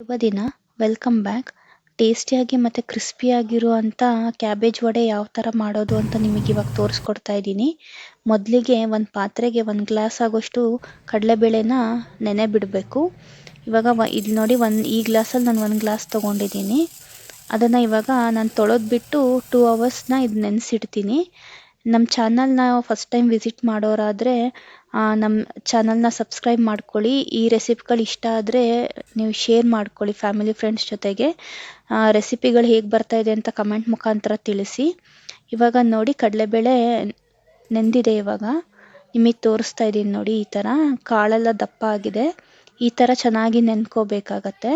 ಶುಭ ದಿನ. Welcome back. ಟೇಸ್ಟಿಯಾಗಿ ಮತ್ತೆ ಕ್ರಿಸ್ಪಿಯಾಗಿರುವಂಥ ಕ್ಯಾಬೇಜ್ ವಡೆ ಯಾವ ಥರ ಮಾಡೋದು ಅಂತ ನಿಮಗೆ ಇವಾಗ ತೋರಿಸ್ಕೊಡ್ತಾ ಇದ್ದೀನಿ. ಮೊದಲಿಗೆ ಒಂದು ಪಾತ್ರೆಗೆ ಒಂದು ಗ್ಲಾಸ್ ಆಗೋಷ್ಟು ಕಡಲೆಬೇಳೆನ ನೆನೆ ಬಿಡಬೇಕು. ಇವಾಗ ಇಲ್ಲಿ ನೋಡಿ ಒಂದು ಈ ಗ್ಲಾಸಲ್ಲಿ ನಾನು ಒಂದು ಗ್ಲಾಸ್ ತೊಗೊಂಡಿದ್ದೀನಿ. ಅದನ್ನು ಇವಾಗ ನಾನು ತೊಳೆದ್ಬಿಟ್ಟು ಟೂ ಅವರ್ಸ್ನ ಇದು ನೆನೆಸಿಡ್ತೀನಿ. ನಮ್ಮ ಚಾನಲ್ನ ಫಸ್ಟ್ ಟೈಮ್ ವಿಸಿಟ್ ಮಾಡೋರಾದರೆ ನಮ್ಮ ಚಾನಲ್ನ ಸಬ್ಸ್ಕ್ರೈಬ್ ಮಾಡ್ಕೊಳ್ಳಿ. ಈ ರೆಸಿಪಿಗಳು ಇಷ್ಟ ಆದರೆ ನೀವು ಶೇರ್ ಮಾಡ್ಕೊಳ್ಳಿ ಫ್ಯಾಮಿಲಿ ಫ್ರೆಂಡ್ಸ್ ಜೊತೆಗೆ. ರೆಸಿಪಿಗಳು ಹೇಗೆ ಬರ್ತಾ ಇದೆ ಅಂತ ಕಮೆಂಟ್ ಮುಖಾಂತರ ತಿಳಿಸಿ. ಇವಾಗ ನೋಡಿ, ಕಡಲೆಬೇಳೆ ನೆಂದಿದೆ ಇವಾಗ. ನಿಮಗೆ ತೋರಿಸ್ತಾ ಇದ್ದೀನಿ ನೋಡಿ, ಈ ಥರ ಕಾಳೆಲ್ಲ ದಪ್ಪ ಆಗಿದೆ. ಈ ಥರ ಚೆನ್ನಾಗಿ ನೆನ್ಕೋಬೇಕಾಗತ್ತೆ.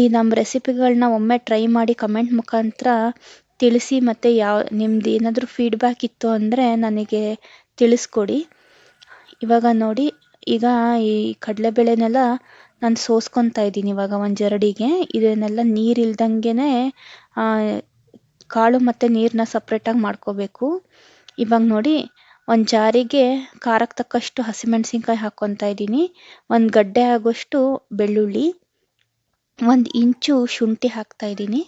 ಈ ನಮ್ಮ ರೆಸಿಪಿಗಳನ್ನ ಒಮ್ಮೆ ಟ್ರೈ ಮಾಡಿ ಕಮೆಂಟ್ ಮುಖಾಂತರ ತಿಳಿಸಿ ಮತ್ತು ಯಾವ, ನಿಮ್ದು ಏನಾದರೂ ಫೀಡ್ಬ್ಯಾಕ್ ಇತ್ತು ಅಂದರೆ ನನಗೆ ತಿಳಿಸ್ಕೊಡಿ. ಇವಾಗ ನೋಡಿ, ಈಗ ಈ ಕಡಲೆಬೇಳೆನೆಲ್ಲ ನಾನು ಸೋಸ್ಕೊತಾ ಇದ್ದೀನಿ ಇವಾಗ ಒಂದು ಜರಡಿಗೆ ಇದನ್ನೆಲ್ಲ ನೀರು ಕಾಳು ಮತ್ತು ನೀರನ್ನ ಸಪ್ರೇಟಾಗಿ ಮಾಡ್ಕೋಬೇಕು. ಇವಾಗ ನೋಡಿ, ಒಂದು ಜಾರಿಗೆ ಖಾರಕ್ಕೆ ತಕ್ಕಷ್ಟು ಹಸಿಮೆಣಸಿನ್ಕಾಯಿ ಹಾಕ್ಕೊತಾ ಇದ್ದೀನಿ. ಒಂದು ಗಡ್ಡೆ ಆಗೋಷ್ಟು ಬೆಳ್ಳುಳ್ಳಿ, ಒಂದು ಇಂಚು ಶುಂಠಿ ಹಾಕ್ತಾ ಇದ್ದೀನಿ.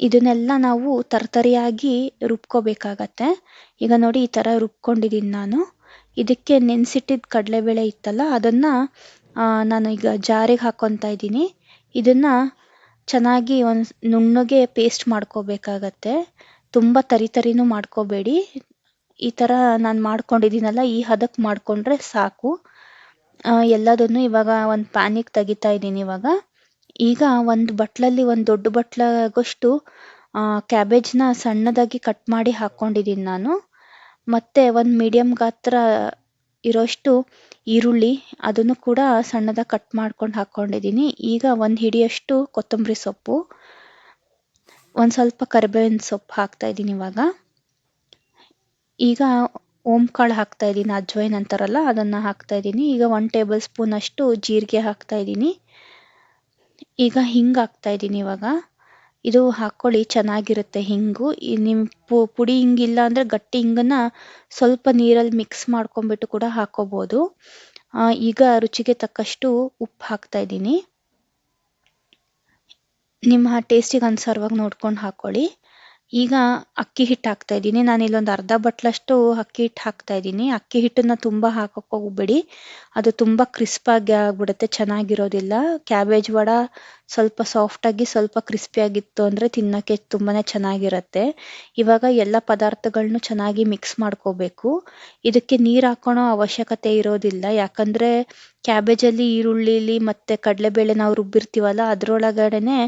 ಇದನ್ನೆಲ್ಲ ನಾವು ತರ್ತರಿಯಾಗಿ ರುಬ್ಕೋಬೇಕಾಗತ್ತೆ. ಈಗ ನೋಡಿ ಈ ಥರ ರುಬ್ಕೊಂಡಿದ್ದೀನಿ ನಾನು. ಇದಕ್ಕೆ ನೆನೆಸಿಟ್ಟಿದ್ದ ಕಡಲೆಬೇಳೆ ಇತ್ತಲ್ಲ, ಅದನ್ನು ನಾನು ಈಗ ಜಾರಿಗೆ ಹಾಕ್ಕೊತಾ ಇದ್ದೀನಿ. ಇದನ್ನು ಚೆನ್ನಾಗಿ ಒಂದು ನುಣ್ಣಗೆ ಪೇಸ್ಟ್ ಮಾಡ್ಕೋಬೇಕಾಗತ್ತೆ. ತುಂಬ ತರಿ ತರಿನೂ ಮಾಡ್ಕೋಬೇಡಿ. ಈ ಥರ ನಾನು ಮಾಡ್ಕೊಂಡಿದ್ದೀನಲ್ಲ ಈ ಹದಕ್ಕೆ ಮಾಡಿಕೊಂಡ್ರೆ ಸಾಕು. ಎಲ್ಲದನ್ನು ಇವಾಗ ಒಂದು ಪ್ಯಾನಿಗೆ ತೆಗಿತಾ ಇದ್ದೀನಿ ಇವಾಗ. ಈಗ ಒಂದು ಬಟ್ಲಲ್ಲಿ, ಒಂದು ದೊಡ್ಡ ಬಟ್ಲಾಗೋಷ್ಟು ಕ್ಯಾಬೇಜ್ನ ಸಣ್ಣದಾಗಿ ಕಟ್ ಮಾಡಿ ಹಾಕ್ಕೊಂಡಿದ್ದೀನಿ ನಾನು. ಮತ್ತು ಒಂದು ಮೀಡಿಯಮ್ ಗಾತ್ರ ಇರೋಷ್ಟು ಈರುಳ್ಳಿ, ಅದನ್ನು ಕೂಡ ಸಣ್ಣದಾಗಿ ಕಟ್ ಮಾಡ್ಕೊಂಡು ಹಾಕ್ಕೊಂಡಿದ್ದೀನಿ ಈಗ ಒಂದು ಹಿಡಿಯಷ್ಟು ಕೊತ್ತಂಬರಿ ಸೊಪ್ಪು, ಒಂದು ಸ್ವಲ್ಪ ಕರಿಬೇವಿನ ಸೊಪ್ಪು ಹಾಕ್ತಾ ಇದ್ದೀನಿ ಇವಾಗ. ಈಗ ಓಂಕಾಳು ಹಾಕ್ತಾ ಇದ್ದೀನಿ ಅಜ್ವೈನ್ ಅಂತಾರಲ್ಲ, ಅದನ್ನು ಹಾಕ್ತಾ ಇದ್ದೀನಿ ಈಗ ಒನ್ ಟೇಬಲ್ ಸ್ಪೂನ್ ಅಷ್ಟು ಜೀರಿಗೆ ಹಾಕ್ತಾ ಇದ್ದೀನಿ ಈಗ ಹಿಂಗೆ ಹಾಕ್ತಾ ಇದ್ದೀನಿ ಇವಾಗ. ಇದು ಹಾಕ್ಕೊಳ್ಳಿ ಚೆನ್ನಾಗಿರುತ್ತೆ ಹಿಂಗು. ನಿಮ್ಮ ಪು, ಪುಡಿ ಹಿಂಗಿಲ್ಲ ಅಂದರೆ ಗಟ್ಟಿ ಹಿಂಗನ್ನು ಸ್ವಲ್ಪ ನೀರಲ್ಲಿ ಮಿಕ್ಸ್ ಮಾಡ್ಕೊಂಬಿಟ್ಟು ಕೂಡ ಹಾಕೋಬೋದು. ಈಗ ರುಚಿಗೆ ತಕ್ಕಷ್ಟು ಉಪ್ಪು ಹಾಕ್ತಾ ಇದ್ದೀನಿ. ನಿಮ್ಮ ಟೇಸ್ಟಿಗೆ ಅನುಸಾರವಾಗಿ ನೋಡ್ಕೊಂಡು ಹಾಕ್ಕೊಳ್ಳಿ ಈಗ ಅಕ್ಕಿ ಹಿಟ್ಟು ಹಾಕ್ತಾ ಇದ್ದೀನಿ. ನಾನು ಇಲ್ಲೊಂದು ಅರ್ಧ ಬಟ್ಲಷ್ಟು ಅಕ್ಕಿ ಹಿಟ್ಟು ಹಾಕ್ತಾ ಇದ್ದೀನಿ. ಅಕ್ಕಿ ಹಿಟ್ಟನ್ನ ತುಂಬ ಹಾಕಕ್ಕೆ ಹೋಗ್ಬೇಡಿ. ಅದು ತುಂಬ ಕ್ರಿಸ್ಪಾಗಿ ಆಗ್ಬಿಡುತ್ತೆ, ಚೆನ್ನಾಗಿರೋದಿಲ್ಲ. ಕ್ಯಾಬೇಜ್ ವಡ ಸ್ವಲ್ಪ ಸಾಫ್ಟಾಗಿ ಸ್ವಲ್ಪ ಕ್ರಿಸ್ಪಿಯಾಗಿತ್ತು ಅಂದರೆ ತಿನ್ನೋಕ್ಕೆ ತುಂಬಾ ಚೆನ್ನಾಗಿರುತ್ತೆ. ಇವಾಗ ಎಲ್ಲ ಪದಾರ್ಥಗಳನ್ನು ಚೆನ್ನಾಗಿ ಮಿಕ್ಸ್ ಮಾಡ್ಕೋಬೇಕು. ಇದಕ್ಕೆ ನೀರು ಹಾಕೋಳೋ ಅವಶ್ಯಕತೆ ಇರೋದಿಲ್ಲ. ಯಾಕಂದರೆ ಕ್ಯಾಬೇಜಲ್ಲಿ ಈರುಳ್ಳಿಲಿ ಮತ್ತು ಕಡಲೆಬೇಳೆ ನಾವು ರುಬ್ಬಿರ್ತೀವಲ್ಲ, ಅದರೊಳಗಡೆನೆ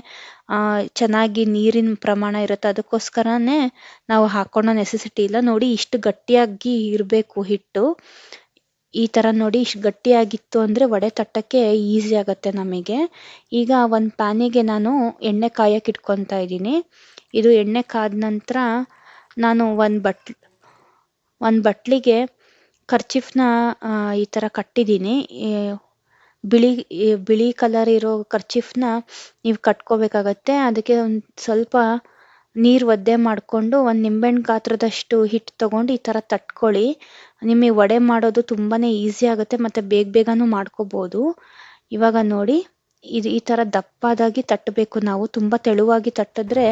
ಚೆನ್ನಾಗಿ ನೀರಿನ ಪ್ರಮಾಣ ಇರುತ್ತೆ. ಅದಕ್ಕೋಸ್ಕರನೇ ನಾವು ಹಾಕ್ಕೊಳ್ಳೋ ನೆಸೆಸಿಟಿ ಇಲ್ಲ. ನೋಡಿ, ಇಷ್ಟು ಗಟ್ಟಿಯಾಗಿ ಇರಬೇಕು ಹಿಟ್ಟು. ಈ ಥರ ನೋಡಿ, ಇಷ್ಟು ಗಟ್ಟಿಯಾಗಿತ್ತು ಅಂದರೆ ವಡೆ ತಟ್ಟಕ್ಕೆ ಈಸಿ ಆಗುತ್ತೆ ನಮಗೆ. ಈಗ ಒಂದು ಪ್ಯಾನಿಗೆ ನಾನು ಎಣ್ಣೆ ಕಾಯಕ್ಕೆ ಇಟ್ಕೊಂತಾ ಇದ್ದೀನಿ. ಇದು ಎಣ್ಣೆ ಕಾದ ನಂತರ ನಾನು ಒಂದು ಬಟ್ಲ್, ಒಂದು ಬಟ್ಲಿಗೆ ಕರ್ಚಿಫ್ನ ಈ ಥರ ಕಟ್ಟಿದ್ದೀನಿ. ಬಿಳಿ ಬಿಳಿ ಕಲರ್ ಇರೋ ನ ನೀವು ಕಟ್ಕೋಬೇಕಾಗತ್ತೆ. ಅದಕ್ಕೆ ಒಂದು ಸ್ವಲ್ಪ ನೀರು ಒದ್ದೆ ಮಾಡಿಕೊಂಡು ಒಂದು ನಿಂಬೆಹಣ್ಣು ಗಾತ್ರದಷ್ಟು ಹಿಟ್ಟು ತಗೊಂಡು ಈ ಥರ ತಟ್ಕೊಳ್ಳಿ. ನಿಮಗೆ ವಡೆ ಮಾಡೋದು ತುಂಬಾ ಈಸಿ ಆಗುತ್ತೆ, ಮತ್ತು ಬೇಗ ಬೇಗನೂ ಮಾಡ್ಕೋಬೋದು. ಇವಾಗ ನೋಡಿ, ಇದು ಈ ಥರ ದಪ್ಪದಾಗಿ ತಟ್ಟಬೇಕು ನಾವು. ತುಂಬ ತೆಳುವಾಗಿ ತಟ್ಟಿದ್ರೆ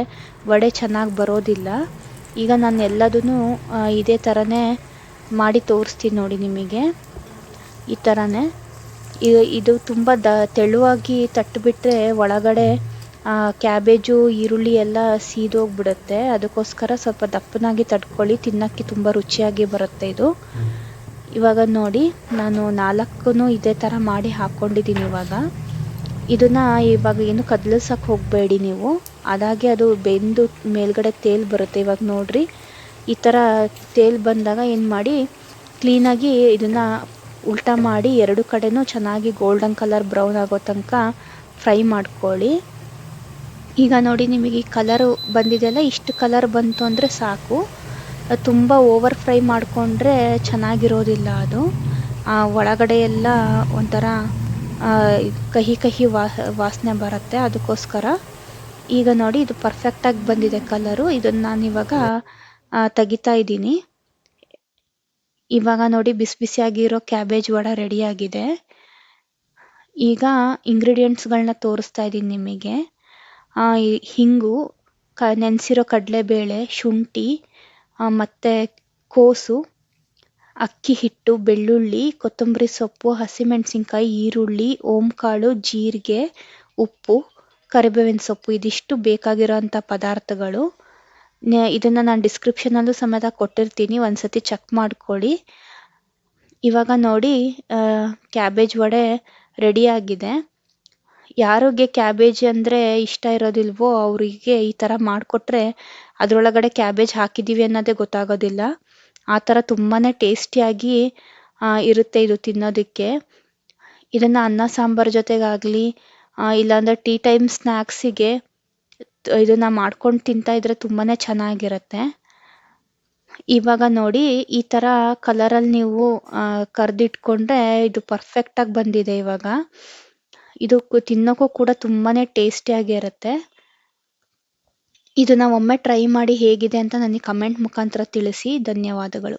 ವಡೆ ಚೆನ್ನಾಗಿ ಬರೋದಿಲ್ಲ. ಈಗ ನಾನು ಎಲ್ಲದನ್ನು ಇದೇ ಥರನೇ ಮಾಡಿ ತೋರಿಸ್ತೀನಿ ನೋಡಿ ನಿಮಗೆ. ಈ ಥರನೇ ಇದು ತುಂಬ ದ ತೆಳುವಾಗಿ ತಟ್ಟಿಬಿಟ್ರೆ ಒಳಗಡೆ ಕ್ಯಾಬೇಜು, ಈರುಳ್ಳಿ ಎಲ್ಲ ಸೀದೋಗ್ಬಿಡುತ್ತೆ. ಅದಕ್ಕೋಸ್ಕರ ಸ್ವಲ್ಪ ದಪ್ಪನಾಗಿ ತಡ್ಕೊಳ್ಳಿ. ತಿನ್ನೋಕ್ಕೆ ತುಂಬ ರುಚಿಯಾಗಿ ಬರುತ್ತೆ ಇದು. ಇವಾಗ ನೋಡಿ, ನಾನು ನಾಲ್ಕು ಇದೇ ಥರ ಮಾಡಿ ಹಾಕ್ಕೊಂಡಿದ್ದೀನಿ ಇವಾಗ. ಇದನ್ನು ಇವಾಗ ಏನು ಕದಲಿಸೋಕೆ ಹೋಗಬೇಡಿ ನೀವು. ಅದಾಗೆ ಅದು ಬೆಂದು ಮೇಲ್ಗಡೆ ತೇಲ್ ಬರುತ್ತೆ. ಇವಾಗ ನೋಡಿರಿ, ಈ ಥರ ತೇಲ್ ಬಂದಾಗ ಏನು ಮಾಡಿ ಕ್ಲೀನಾಗಿ ಇದನ್ನು ಉಲ್ಟಾ ಮಾಡಿ ಎರಡು ಕಡೆನೂ ಚೆನ್ನಾಗಿ ಗೋಲ್ಡನ್ ಕಲರ್ ಬ್ರೌನ್ ಆಗೋ ತನಕ ಫ್ರೈ ಮಾಡ್ಕೊಳ್ಳಿ. ಈಗ ನೋಡಿ ನಿಮಗೆ ಈ ಕಲರು ಬಂದಿದೆಯಲ್ಲ ಇಷ್ಟು ಕಲರ್ ಬಂತು ಅಂದರೆ ಸಾಕು. ತುಂಬ ಓವರ್ ಫ್ರೈ ಮಾಡಿಕೊಂಡ್ರೆ ಚೆನ್ನಾಗಿರೋದಿಲ್ಲ ಅದು. ಒಳಗಡೆ ಎಲ್ಲ ಒಂಥರ ಕಹಿ ಕಹಿ ವಾಸನೆ ಬರುತ್ತೆ ಅದಕ್ಕೋಸ್ಕರ. ಈಗ ನೋಡಿ ಇದು ಪರ್ಫೆಕ್ಟಾಗಿ ಬಂದಿದೆ ಕಲರು ಇದನ್ನು ನಾನು ಇವಾಗ ತೆಗಿತಾ ಇದ್ದೀನಿ. ಇವಾಗ ನೋಡಿ ಬಿಸಿ ಬಿಸಿಯಾಗಿರೋ ಕ್ಯಾಬೇಜ್ ವಡ ರೆಡಿಯಾಗಿದೆ ಈಗ ಇಂಗ್ರೀಡಿಯೆಂಟ್ಸ್ಗಳನ್ನ ತೋರಿಸ್ತಾ ಇದ್ದೀನಿ ನಿಮಗೆ. ಆ, ಹಿಂಗು ನೆನೆಸಿರೋ ಕಡಲೆಬೇಳೆ ಶುಂಠಿ ಮತ್ತೆ ಕೋಸು ಅಕ್ಕಿ ಹಿಟ್ಟು ಬೆಳ್ಳುಳ್ಳಿ ಕೊತ್ತಂಬರಿ ಸೊಪ್ಪು ಹಸಿಮೆಣಸಿನ್ಕಾಯಿ ಈರುಳ್ಳಿ ಓಂಕಾಳು ಜೀರಿಗೆ ಉಪ್ಪು ಕರಿಬೇವಿನ ಸೊಪ್ಪು ಇದಿಷ್ಟು ಬೇಕಾಗಿರೋಂಥ ಪದಾರ್ಥಗಳು. ನೆ- ಇದನ್ನ ನಾನು ಡಿಸ್ಕ್ರಿಪ್ಷನಲ್ಲೂ ಸಮೇತ ಕೊಟ್ಟಿರ್ತೀನಿ. ಒಂದ್ಸತಿ ಚೆಕ್ ಮಾಡ್ಕೊಳ್ಳಿ. ಇವಾಗ ನೋಡಿ ಕ್ಯಾಬೇಜ್ ವಡೆ ರೆಡಿ ಆಗಿದೆ. ಯಾರಿಗೆ ಕ್ಯಾಬೇಜ್ ಅಂದರೆ ಇಷ್ಟ ಇರೋದಿಲ್ವೋ ಅವರಿಗೆ ಈ ಥರ ಮಾಡಿಕೊಟ್ರೆ ಅದರೊಳಗಡೆ ಕ್ಯಾಬೇಜ್ ಹಾಕಿದ್ದೀವಿ ಅನ್ನೋದೇ ಗೊತ್ತಾಗೋದಿಲ್ಲ. ಆ ಥರ ತುಂಬಾ ಟೇಸ್ಟಿಯಾಗಿ ಇರುತ್ತೆ ಇದು ತಿನ್ನೋದಕ್ಕೆ. ಇದನ್ನು ಅನ್ನ, ಸಾಂಬಾರ್ ಜೊತೆಗಾಗಲಿ ಇಲ್ಲಾಂದರೆ ಟೀ ಟೈಮ್ ಸ್ನ್ಯಾಕ್ಸಿಗೆ ಇದನ್ನು ಮಾಡ್ಕೊಂಡು ತಿಂತಾ ಇದ್ರೆ ತುಂಬಾ ಚೆನ್ನಾಗಿರುತ್ತೆ. ಇವಾಗ ನೋಡಿ, ಈ ಥರ ಕಲರಲ್ಲಿ ನೀವು ಕರ್ದಿಟ್ಕೊಂಡ್ರೆ ಇದು ಪರ್ಫೆಕ್ಟಾಗಿ ಬಂದಿದೆ ಇವಾಗ. ಇದು ತಿನ್ನೋಕ್ಕೂ ಕೂಡ ತುಂಬಾ ಟೇಸ್ಟಿಯಾಗಿರುತ್ತೆ ಇದನ್ನ ಒಮ್ಮೆ ಟ್ರೈ ಮಾಡಿ ಹೇಗಿದೆ ಅಂತ ನನಗೆ ಕಮೆಂಟ್ ಮುಖಾಂತರ ತಿಳಿಸಿ. ಧನ್ಯವಾದಗಳು.